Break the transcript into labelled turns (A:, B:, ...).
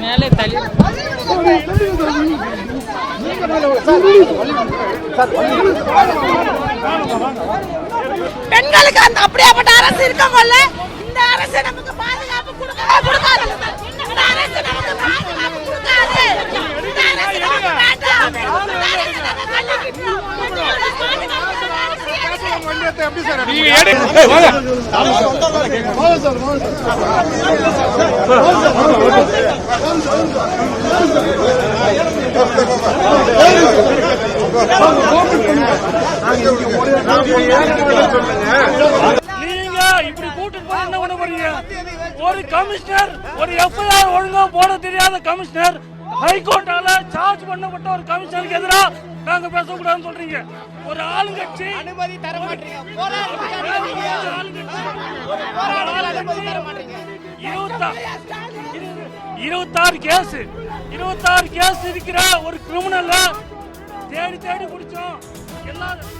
A: மேலே தள்ளி
B: பெண்களுக்கு அந்த அப்படியாப்பட்ட அரசு இருக்கவல்ல
C: நீங்க இப்படி கூட்டிட்டு போய் என்ன பண்ண போறீங்க? ஒரு கமிஷனர் ஒரு எஃப்ஐஆர் ஒழுங்கா போட தெரியாத கமிஷனர் ஹைகோர்ட்டால சார்ஜ் பண்ணப்பட்ட ஒரு கமிஷனருக்கு எதிராக நாங்க பேசக்கூடாதுன்னு சொல்றீங்க. ஒரு ஆளுங்கட்சி அனுமதி தர இருபத்தாறு கேஸ். இருபத்தாறு கேஸ் இருக்கிற ஒரு கிரிமினல்ல தேடி தேடி பிடிச்சோம். எல்லாரும்